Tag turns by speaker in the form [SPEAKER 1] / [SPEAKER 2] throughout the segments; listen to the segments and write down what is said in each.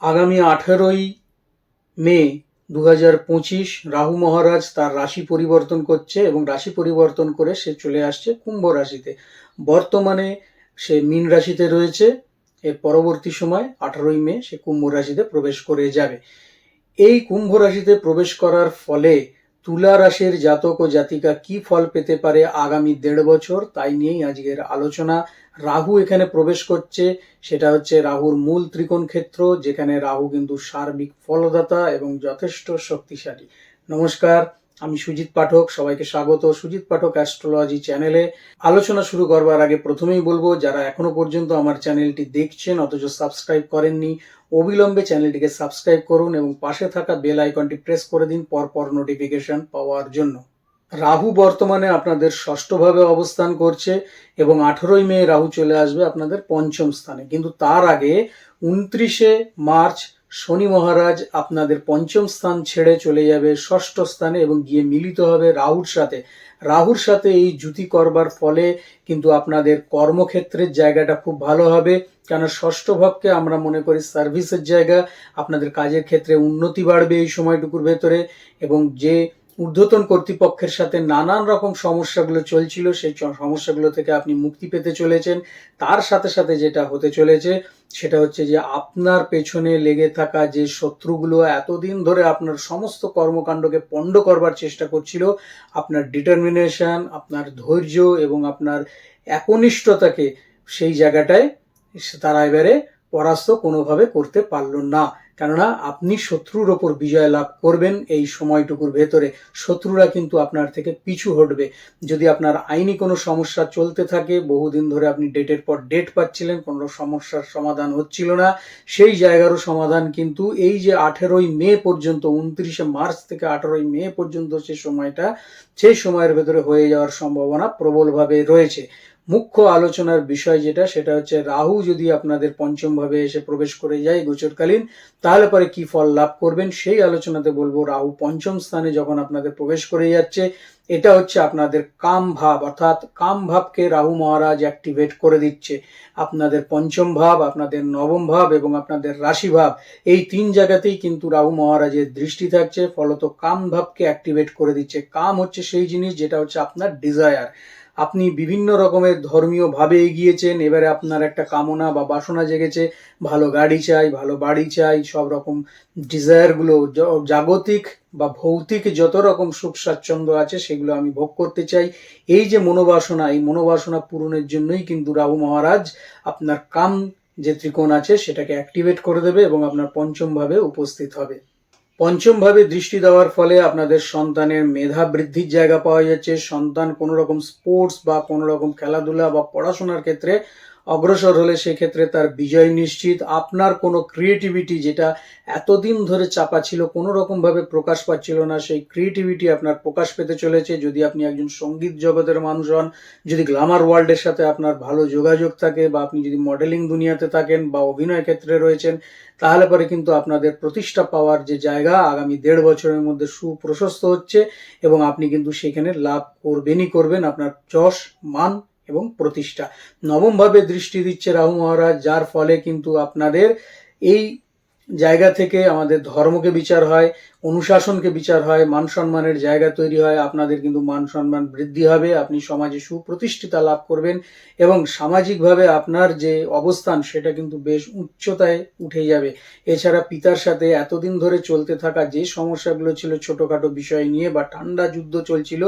[SPEAKER 1] আগামী আঠেরোই মে দু হাজার পঁচিশ রাহু মহারাজ তার রাশি পরিবর্তন করছে এবং রাশি পরিবর্তন করে সে চলে আসছে কুম্ভ রাশিতে। বর্তমানে সে মীন রাশিতে রয়েছে। এর পরবর্তী সময় আঠারোই মে সে কুম্ভ রাশিতে প্রবেশ করে যাবে। এই কুম্ভ রাশিতে প্রবেশ করার ফলে তুলা রাশির জাতক ও জাতিকা কি ফল পেতে পারে আগামী দেড় বছর, তাই নিয়েই আজকের আলোচনা। রাহু এখানে প্রবেশ করছে, সেটা হচ্ছে রাহুর মূল ত্রিকোণ ক্ষেত্র, যেখানে রাহু কিন্তু সার্বিক ফলদাতা এবং যথেষ্ট শক্তিশালী। নমস্কার, আমি সুজিত পাঠক, সবাইকে স্বাগত সুজিত পাঠক অ্যাস্ট্রোলজি চ্যানেলে আলোচনা শুরু করবার আগে প্রথমেই বলব, যারা এখনও পর্যন্ত আমার চ্যানেলটি দেখছেন, অথচ সাবস্ক্রাইব করেননি, অবিলম্বে চ্যানেলটিকে সাবস্ক্রাইব করুন এবং পাশে থাকা বেল আইকনটি প্রেস করে দিন, পরপর নোটিফিকেশন পাওয়ার জন্য। রাহু বর্তমানে আপনাদের ষষ্ঠভাবে অবস্থান করছে এবং আঠেরোই মে রাহু চলে আসবে আপনাদের পঞ্চম স্থানে। কিন্তু তার আগে উনত্রিশে মার্চ শনি মহারাজ আপনাদের পঞ্চম স্থান ছেড়ে চলে যাবে ষষ্ঠ স্থানে এবং গিয়ে মিলিত হবে রাহুর সাথে। রাহুর সাথে এই জুতি করবার ফলে কিন্তু আপনাদের কর্মক্ষেত্রের জায়গাটা খুব ভালো হবে। কেন ষষ্ঠ ভাবকে আমরা মনে করি সার্ভিসের জায়গা। আপনাদের কাজের ক্ষেত্রে উন্নতি বাড়বে এই সময়টুকুর ভেতরে এবং যে ঊর্ধ্বতন কর্তৃপক্ষের সাথে নানান রকম সমস্যাগুলো চলছিল, সেই সমস্যাগুলো থেকে আপনি মুক্তি পেতে চলেছেন। তার সাথে সাথে যেটা হতে চলেছে, সেটা হচ্ছে যে আপনার পেছনে লেগে থাকা যে শত্রুগুলো এতদিন ধরে আপনার সমস্ত কর্মকাণ্ডকে পণ্ড করবার চেষ্টা করছিল, আপনার ডিটারমিনেশন আপনার ধৈর্য এবং আপনার একনিষ্ঠতাকে সেই জায়গাটায় তারা এবারে পরাস্ত কোনোভাবে করতে পারল না। কেননা আপনি শত্রুর ওপর বিজয় লাভ করবেন এই সময়টুকুর ভেতরে। শত্রুরা কিন্তু আপনার থেকে পিছু হটবে। যদি আপনার আইনি কোনো সমস্যা চলতে থাকে, বহুদিন ধরে আপনি ডেটের পর ডেট পাচ্ছিলেন, কোনো সমস্যার সমাধান হচ্ছিল না। সেই জায়গারও সমাধান কিন্তু এই যে আঠেরোই মে পর্যন্ত, উনত্রিশে মার্চ থেকে আঠেরোই মে পর্যন্ত যে সময়টা, সেই সময়ের ভেতরে হয়ে যাওয়ার সম্ভাবনা প্রবলভাবে রয়েছে। মুখ্য আলোচনার বিষয় যেটা, সেটা হচ্ছে রাহু যদি আপনাদের পঞ্চম ভাবে এসে প্রবেশ করে যায় গোচরকালীন, তাহলে পরে কি ফল লাভ করবেন? সেই আলোচনাতে বলব রাহু পঞ্চম স্থানে যখন আপনাদের প্রবেশ করে যাচ্ছে, এটা হচ্ছে আপনাদের কাম ভাব, অর্থাৎ কাম ভাবকে রাহু মহারাজ অ্যাক্টিভেট করে দিচ্ছে। আপনাদের পঞ্চম ভাব, আপনাদের নবম ভাব এবং আপনাদের রাশি ভাব, এই তিন জায়গাতেই কিন্তু রাহু মহারাজের দৃষ্টি থাকছে। ফলত কাম ভাবকে অ্যাক্টিভেট করে দিচ্ছে। কাম হচ্ছে সেই জিনিস যেটা হচ্ছে আপনার ডিজায়ার আপনি বিভিন্ন রকমের ধর্মীয় ভাবে এগিয়েছেন, এবারে আপনার একটা কামনা বা বাসনা জেগেছে, ভালো গাড়ি চাই, ভালো বাড়ি চাই, সব রকম ডিজায়ারগুলো জাগতিক বা ভৌতিক যত রকম সুখ স্বাচ্ছন্দ্য আছে সেগুলো আমি ভোগ করতে চাই। এই যে মনোবাসনা, এই মনোবাসনা পূরণের জন্যই কিন্তু রাহু মহারাজ আপনার কাম যে ত্রিকোণ আছে সেটাকে অ্যাক্টিভেট করে দেবে এবং আপনার পঞ্চম ভাবে উপস্থিত হবে। পঞ্চম ভাবে দৃষ্টি দেওয়ার ফলে আপনাদের সন্তানের মেধা বৃদ্ধির জায়গা পাওয়া যাচ্ছে। সন্তান কোনো রকম স্পোর্টস বা কোনো রকম খেলাধুলা বা পড়াশোনার ক্ষেত্রে অগ্রসর হলে সেক্ষেত্রে তার বিজয় নিশ্চিত। আপনার কোনো ক্রিয়েটিভিটি যেটা এতদিন ধরে চাপা ছিল, কোনো রকমভাবে প্রকাশ পাচ্ছিল না, সেই ক্রিয়েটিভিটি আপনার প্রকাশ পেতে চলেছে। যদি আপনি একজন সংগীত জগতের মানুষ হন, যদি গ্লামার ওয়ার্ল্ডের সাথে আপনার ভালো যোগাযোগ থাকে বা আপনি যদি মডেলিং দুনিয়াতে থাকেন বা অভিনয় ক্ষেত্রে রয়েছেন, তাহলে পরে কিন্তু আপনাদের প্রতিষ্ঠা পাওয়ার যে জায়গা আগামী দেড় বছরের মধ্যে সুপ্রশস্ত হচ্ছে এবং আপনি কিন্তু সেখানে লাভ করবেনই করবেন। আপনার যশ, মান এবং প্রতিষ্ঠা। নবমভাবে দৃষ্টি দিচ্ছে রাহু মহারাজ যার ফলে কিন্তু আপনাদের এই জায়গা থেকে আমাদের ধর্মকে বিচার হয়, অনুশাসনকে বিচার হয়, মান সম্মানের জায়গা তৈরি হয়, আপনাদের কিন্তু মান সম্মান বৃদ্ধি হবে, আপনি সমাজে সুপ্রতিষ্ঠিতা লাভ করবেন এবং সামাজিকভাবে আপনার যে অবস্থান সেটা কিন্তু বেশ উচ্চতায় উঠে যাবে। এছাড়া পিতার সাথে এতদিন ধরে চলতে থাকা যে সমস্যাগুলো ছিল ছোটখাটো বিষয় নিয়ে বা ঠান্ডা যুদ্ধ চলছিল,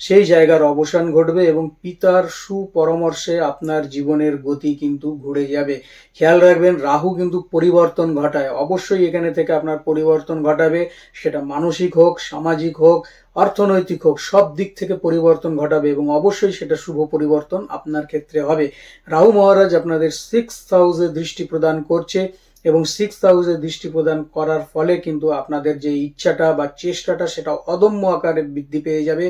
[SPEAKER 1] সেই জায়গার অবসান ঘটবে এবং পিতার সুপরামর্শে আপনার জীবনের গতি কিন্তু ঘুরে যাবে। খেয়াল রাখবেন, রাহু কিন্তু পরিবর্তন ঘটায় অবশ্যই এখানে থেকে আপনার পরিবর্তন ঘটাবে। সেটা মানসিক হোক, সামাজিক হোক, অর্থনৈতিক হোক, সব দিক থেকে পরিবর্তন ঘটাবে এবং অবশ্যই সেটা শুভ পরিবর্তন আপনার ক্ষেত্রে হবে। রাহু মহারাজ আপনাদের সিক্স হাউসে দৃষ্টি প্রদান করছে এবং সিক্স হাউসে দৃষ্টি প্রদান করার ফলে কিন্তু আপনাদের যে ইচ্ছাটা বা চেষ্টাটা সেটা অদম্য আকারে বৃদ্ধি পেয়ে যাবে।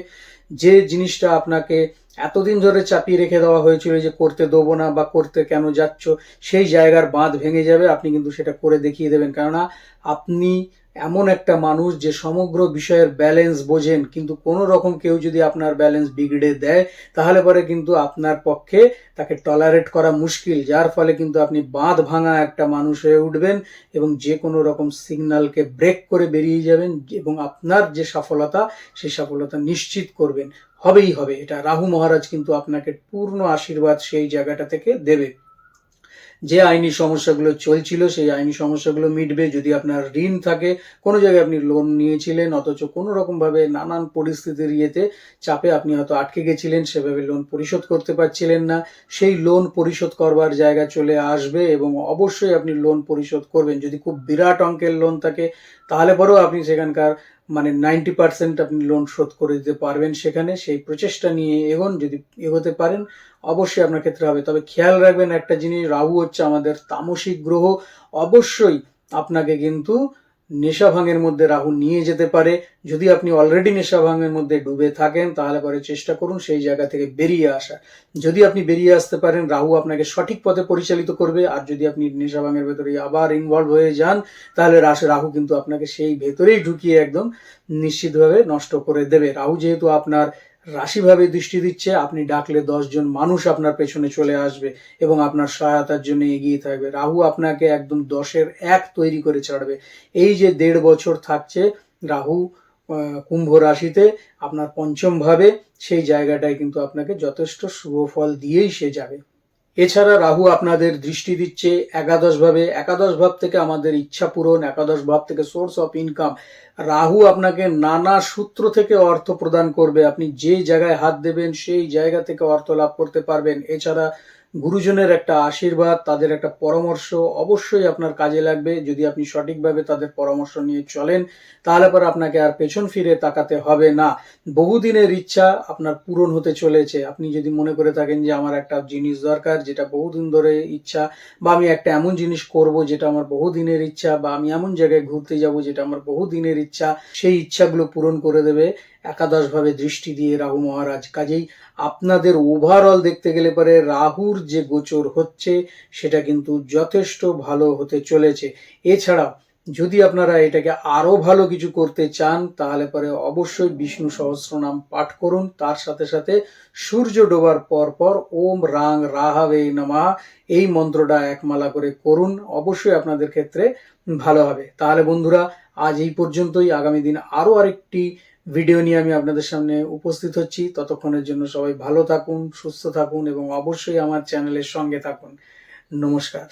[SPEAKER 1] যে জিনিসটা আপনাকে এতদিন ধরে চাপিয়ে রেখে দেওয়া হয়েছিল যে করতে দেবো না বা করতে কেন যাচ্ছ, সেই জায়গার বাঁধ ভেঙে যাবে, আপনি কিন্তু সেটা করে দেখিয়ে দেবেন। কেননা আপনি এমন একটা মানুষ যে সমগ্র বিষয়ের ব্যালেন্স বোঝেন, কিন্তু কোনো রকম কেউ যদি আপনার ব্যালেন্স বিগড়ে দেয়, তাহলে পরে কিন্তু আপনার পক্ষে তাকে টলারেট করা মুশকিল, যার ফলে কিন্তু আপনি বাঁধ ভাঙা একটা মানুষ হয়ে উঠবেন এবং যে কোনো রকম সিগন্যালকে ব্রেক করে বেরিয়ে যাবেন এবং আপনার যে সফলতা, সেই সফলতা নিশ্চিত করবেন। হবেই হবে। এটা রাহু মহারাজ কিন্তু আপনাকে পূর্ণ আশীর্বাদ সেই জায়গাটা থেকে দেবে। যে আইনি সমস্যাগুলো চলছিল, সেই আইনি সমস্যাগুলো মিটবে। যদি আপনার ঋণ থাকে, কোনো জায়গায় আপনি লোন নিয়েছিলেন, অথচ কোনো রকমভাবে নানান পরিস্থিতির ইয়েতে চাপে আপনি হয়তো আটকে গেছিলেন, সেভাবে লোন পরিশোধ করতে পারছিলেন না। সেই লোন পরিশোধ করবার জায়গা চলে আসবে এবং অবশ্যই আপনি লোন পরিশোধ করবেন। যদি খুব বিরাট অঙ্কের লোন থাকে তাহলে পরেও আপনি সেখানকার মানে নাইনটি পার্সেন্ট আপনি লোন শোধ করে দিতে পারবেন সেখানে। সেই প্রচেষ্টা নিয়ে এগোন, যদি এগোতে পারেন, অবশ্যই আপনার ক্ষেত্রে হবে। তবে খেয়াল রাখবেন একটা জিনিস, রাহু হচ্ছে আমাদের তামসিক গ্রহ। অবশ্যই আপনাকে কিন্তু নেশা ভাঙের মধ্যে রাহু নিয়ে যেতে পারে। যদি আপনি অলরেডি নেশা ভাঙের মধ্যে ডুবে থাকেন, তাহলে পরে চেষ্টা করুন সেই জায়গা থেকে বেরিয়ে আসা যদি আপনি বেরিয়ে আসতে পারেন রাহু আপনাকে সঠিক পথে পরিচালিত করবে। আর যদি আপনি নেশা ভাঙের ভেতরে আবার ইনভলভ হয়ে যান, তাহলে রাহু কিন্তু আপনাকে সেই ভেতরেই ঢুকিয়ে একদম নিশ্চিতভাবে নষ্ট করে দেবে। রাহু যেহেতু আপনার রাশিভাবে দৃষ্টি দিচ্ছে, আপনি ডাকলে দশজন মানুষ আপনার পেছনে চলে আসবে এবং আপনার সহায়তার জন্য এগিয়ে থাকবে। রাহু আপনাকে একদম দশের এক তৈরি করে ছাড়বে। এই যে দেড় বছর থাকছে, রাহু কুম্ভ রাশিতে আপনার পঞ্চমভাবে সেই জায়গাটায় কিন্তু আপনাকে যথেষ্ট শুভ ফল দিয়েই সে যাবে। এছাড়া রাহু আপনাদের দৃষ্টি দিচ্ছে একাদশ ভাবে একাদশ ভাব থেকে আমাদের ইচ্ছা পূরণ একাদশ ভাব থেকে সোর্স অফ ইনকাম রাহু আপনাকে নানা সূত্র থেকে অর্থ প্রদান করবে। আপনি যে জায়গায় হাত দেবেন, সেই জায়গা থেকে অর্থ লাভ করতে পারবেন। এছাড়া গুরুজনের একটা আশীর্বাদ, তাদের একটা পরামর্শ অবশ্যই আপনার কাজে লাগবে। যদি আপনি সঠিকভাবে তাদের পরামর্শ নিয়ে চলেন, তাহলে পর আপনাকে আর পেছন ফিরে তাকাতে হবে না। বহুদিনের ইচ্ছা আপনার পূরণ হতে চলেছে। আপনি যদি মনে করে থাকেন যে আমার একটা জিনিস দরকার, যেটা বহুদিন ধরে ইচ্ছা, বা আমি একটা এমন জিনিস করব যেটা আমার বহুদিনের ইচ্ছা, বা আমি এমন জায়গায় ঘুরতে যাব যেটা আমার বহুদিনের ইচ্ছা, সেই ইচ্ছাগুলো পূরণ করে দেবে। একাদশ ভাবে দৃষ্টি দিয়ে রাহু মহারাজ, কাজেই আপনাদের ওভারঅল দেখতে গেলে পরে রাহুর যে গোচর হচ্ছে, সেটা কিন্তু যথেষ্ট ভালো হতে চলেছে। এছাড়াও, যদি আপনারা এটাকে আরও ভালো কিছু করতে চান, তাহলে পরে অবশ্যই বিষ্ণু সহস্রনাম পাঠ করুন। তার সাথে সাথে সূর্য ডোবার পর পর ওম রাং রাহাবে নমা, এই মন্ত্রটা একমালা করে করুন। অবশ্যই আপনাদের ক্ষেত্রে ভালো হবে। তাহলে বন্ধুরা, আজ এই পর্যন্তই। আগামী দিন আরও আরেকটি ভিডিও নিয়ে আমি আপনাদের সামনে উপস্থিত হচ্ছি। ততক্ষণের জন্য সবাই ভালো থাকুন, সুস্থ থাকুন এবং অবশ্যই আমার চ্যানেলের সঙ্গে থাকুন। নমস্কার।